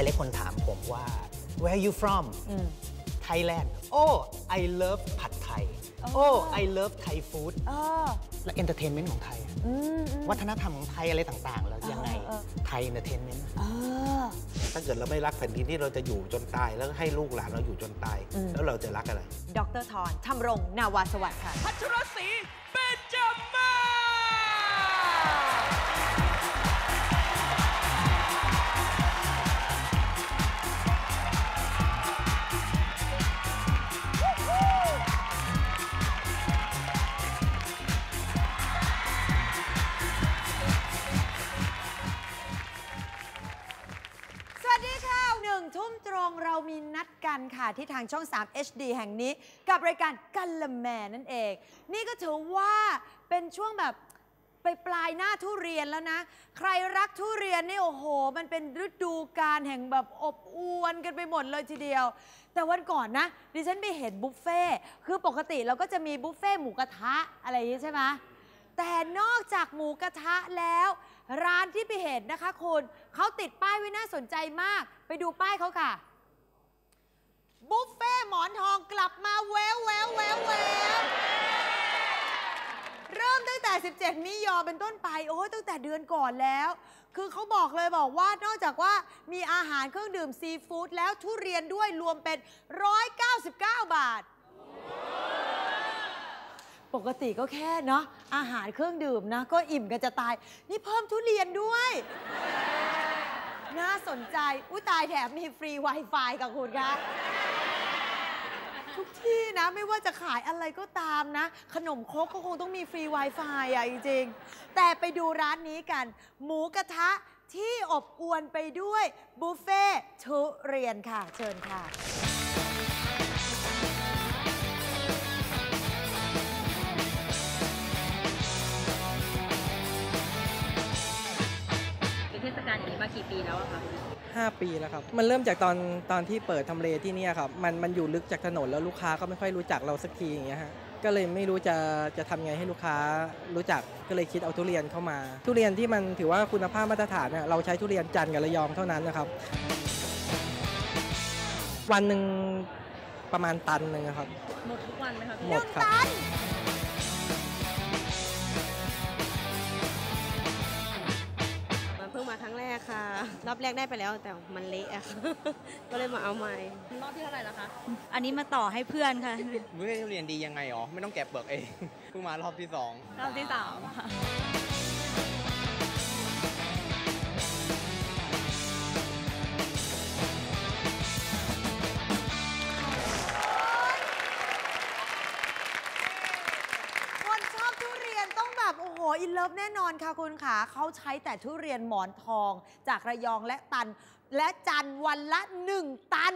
หลายหลายคนถามผมว่า where are you from Thailand oh I love ผัดไทย oh I love Thai food เออและ entertainment ของไทยอะอืมอืมวัฒนธรรมของไทยอะไรต่างๆ แล้วยังไงเออเออไทย entertainment เออถ้าเกิดเราไม่รักแผ่นดินที่เราจะอยู่จนตาย แล้วให้ลูกหลานเราอยู่จนตายอืมแล้วเราจะรักอะไร ดรทรทำรงนาวาสวัสดิ์ค่ะ พัชรศรีเบญจมา กันค่ะที่ทางช่อง 3 HD แห่งนี้กับรายการกันละแมนั่นเอง นี่ก็ถือว่าเป็นช่วงแบบไปปลายหน้าทุเรียนแล้วนะ ใครรักทุเรียนนี่โอ้โห มันเป็นฤดูกาลแห่งแบบอบอวนกันไปหมดเลยทีเดียว แต่วันก่อนนะ ดิฉันไปเห็นบุฟเฟ่คือปกติเราก็จะมีบุฟเฟ่หมูกระทะอะไรอย่างนี้ใช่ไหมแต่นอกจากหมูกระทะแล้ว ร้านที่ไปเห็นนะคะคุณเขาติดป้ายไว้น่าสนใจมาก ไปดูป้ายเขาค่ะ บุฟเฟ่หมอนทองกลับมาแววแววแววแววเริ่มตั้งแต่ 17 มิยอเป็นต้นไป โอ้ยตั้งแต่เดือนก่อนแล้ว คือเขาบอกเลยบอกว่านอกจากว่ามีอาหารเครื่องดื่มซีฟู้ดแล้วทุเรียนด้วยรวมเป็น 199 บาท ปกติก็แค่เนาะอาหารเครื่องดื่มนะ ก็อิ่มกันจะตาย นี่เพิ่มทุเรียนด้วย น่าสนใจ อุ้ยตายแถมมีฟรี Wi-Fi กับคุณคะทุกที่นะไม่ว่าจะขายอะไรก็ตามนะ ขนมครกก็คงต้องมีฟรี Wi-Fi อะจริงๆแต่ไปดูร้านนี้กัน หมูกระทะที่อบอวนไปด้วยบุฟเฟ่ทุเรียนค่ะ เชิญค่ะ ปีแล้วอะคะ5 ปีแล้วครับ มันเริ่มจากตอนตอนที่เปิดทำเลที่เนี่ยครับ มันมันอยู่ลึกจากถนนแล้วลูกค้าก็ไม่ค่อยรู้จักเราสักทีอย่างเงี้ยฮะ ก็เลยไม่รู้จะจะทำไงให้ลูกค้ารู้จัก ก็เลยคิดเอาทุเรียนเข้ามา ทุเรียนที่มันถือว่าคุณภาพมาตรฐานเนี่ยเราใช้ทุเรียนจันทร์กับระยองเท่านั้นนะครับ วันหนึ่งประมาณตันหนึ่งอะครับ หมดทุกวันไหมคะพี่หมดครับ รอบแรกได้ไปแล้วแต่มันเละอะค่ะก็เลยมาเอาใหม่รอบที่เท่าไหร่แล้วคะ อันนี้มาต่อให้เพื่อนค่ะมื้อทุเรียนดียังไงอ๋อไม่ต้องแกะเปลือกเองเพิ่งมารอบที่สองรอบที่สามค่ะ อบทุเรียนต้องแบบ โอ้โห อินเลิฟแน่นอนค่ะคุณขาเขาใช้แต่ทุเรียนหมอนทอง จากระยองและตัน และจันวันละ1ตัน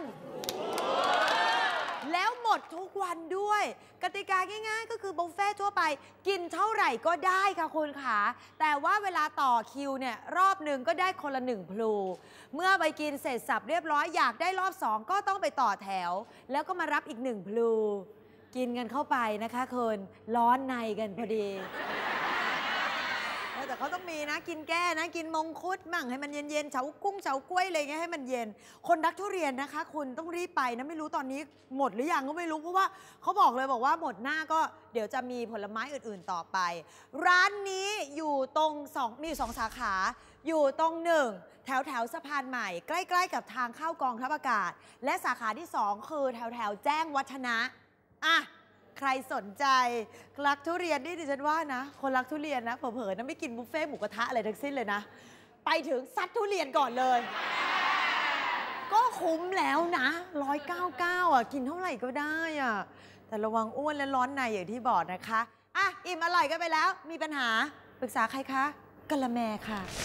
แล้วหมดทุกวันด้วย กติกาง่ายๆ ก็คือบุฟเฟ่ทั่วไป กินเท่าไหร่ก็ได้ค่ะคุณขาแต่ว่าเวลาต่อคิวเนี่ยรอบหนึ่งก็ได้คนละหนึ่งพลู เมื่อไปกินเสร็จสับเรียบร้อยอยากได้รอบสองก็ต้องไปต่อแถว แล้วก็มารับอีกหนึ่งพลู กินกันเข้าไปนะคะคุณร้อนในกันพอดี เออแต่เขาต้องมีนะกินแก้นะ กินมงคุดมั่งให้มันเย็นๆเฉากุ้งเฉากล้วยอะไรเงี้ยให้มันเย็น คนรักทุเรียนนะคะ คุณต้องรีบไปนะไม่รู้ตอนนี้หมดหรือยังก็ไม่รู้เพราะว่าเขาบอกเลยบอกว่าหมดหน้าก็เดี๋ยวจะมีผลไม้อื่นๆต่อไป ร้านนี้อยู่ตรงสองมีอยู่สองสาขา อยู่ตรงหนึ่งแถวแถวสะพานใหม่ ใกล้ ๆ กับทางเข้ากองทัพอากาศ และสาขาที่สองคือแถวแถวแจ้งวัฒนะ อะใครสนใจรักทุเรียนนี่ดิฉันว่านะ คนรักทุเรียนนะเผลอๆนะไม่กินบุฟเฟ่หมูกระทะอะไรทั้งสิ้นเลยนะ ไปถึงซัดทุเรียนก่อนเลย ก็คุ้มแล้วนะ199อะ กินเท่าไหร่ก็ได้อะ แต่ระวังอ้วนและร้อนในอย่างที่บอกนะคะ อะ อิ่มอร่อยกันไปแล้ว มีปัญหาปรึกษาใครคะกะละแมค่ะ